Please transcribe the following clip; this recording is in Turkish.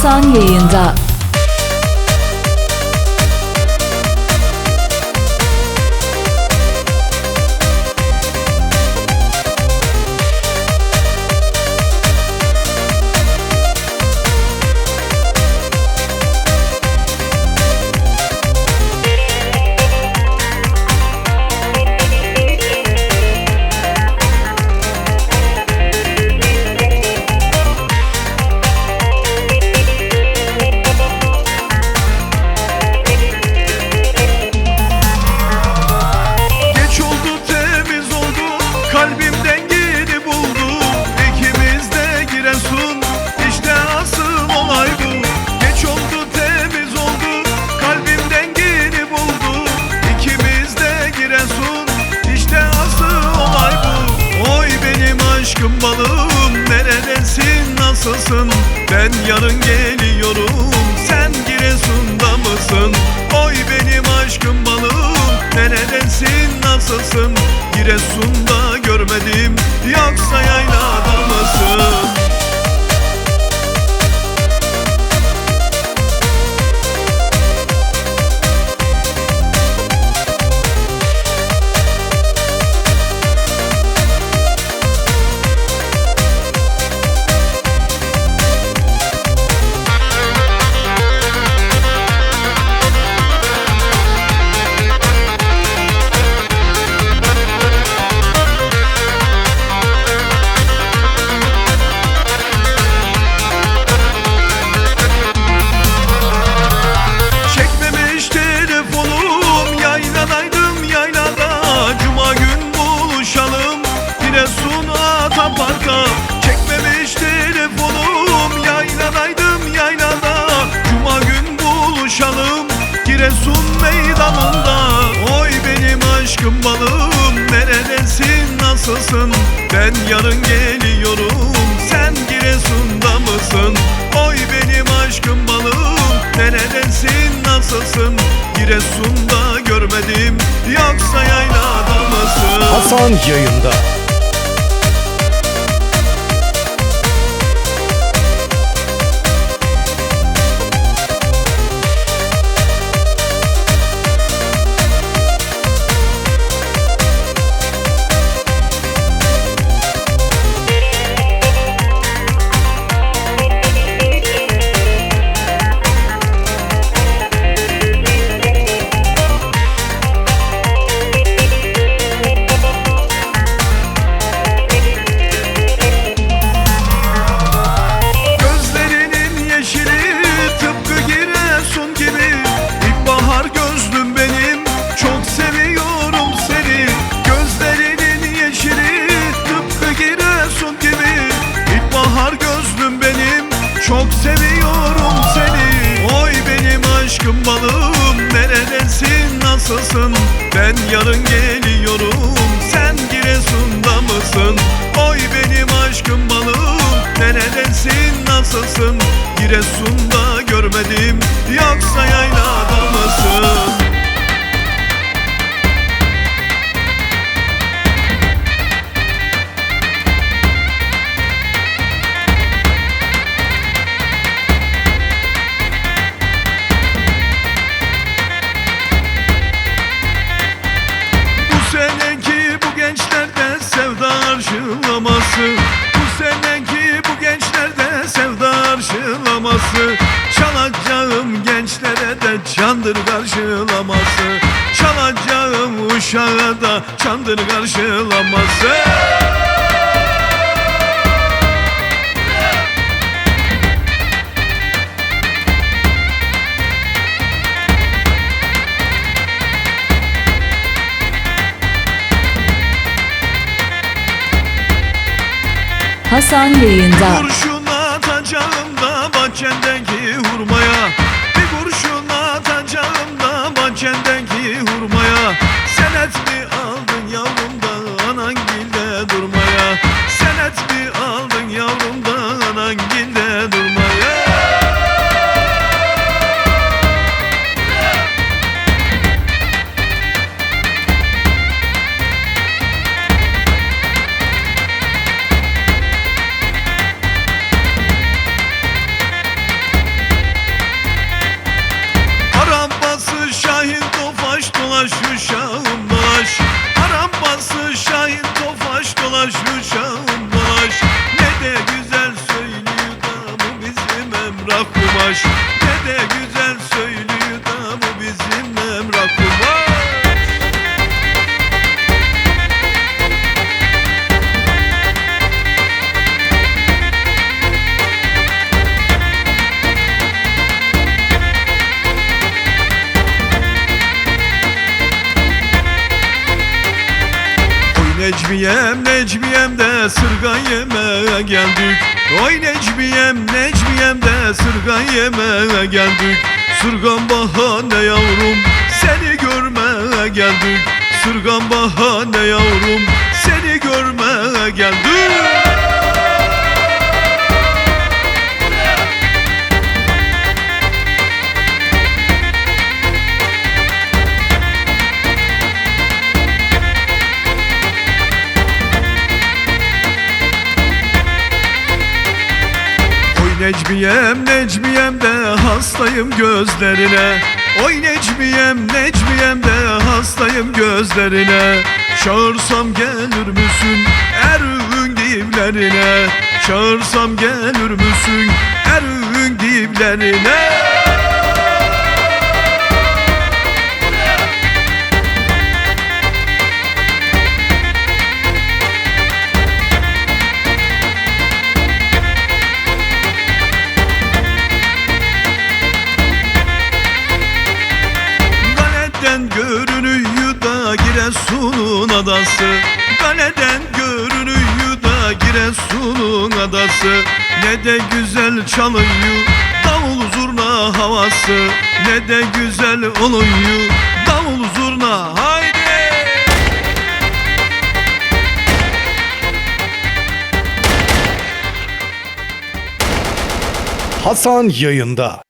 sunny nasılsın? Ben yarın geliyorum Sen Giresun'da mısın? Oy benim aşkım balım Neredensin nasılsın? Giresun'da görmedim Yoksa yaylada mısın? Hasan yayında yarın geliyorum Sen Giresun'da mısın? Oy benim aşkım balım Neredensin nasılsın? Giresun'da görmedim Yoksa yayla çandır karşılaması Çalacağım uşağı da çandır karşılaması. Hasan yayında. Kurşun atacağım da bahçendeki hurmaya. Necmiyem Necmiyem de sırgan yemeye geldik. Oy Necmiyem Necmiyem de sırgan yemeye geldik. Sırgan bahane yavrum seni görmeye geldik. Sırgan bahane yavrum seni görmeye geldik Necmiyem Necmiyem de hastayım gözlerine. Oy Necmiyem Necmiyem de hastayım gözlerine. Çağırsam gelir müsün erün diplerine Çağırsam gelir müsün erün diplerine Giresun'un adası. Galeden görünüyor da Giresun'un adası? Ne de güzel çalıyor davul zurna havası. Ne de güzel oluyor davul zurna. Haydi! Hasan yayında.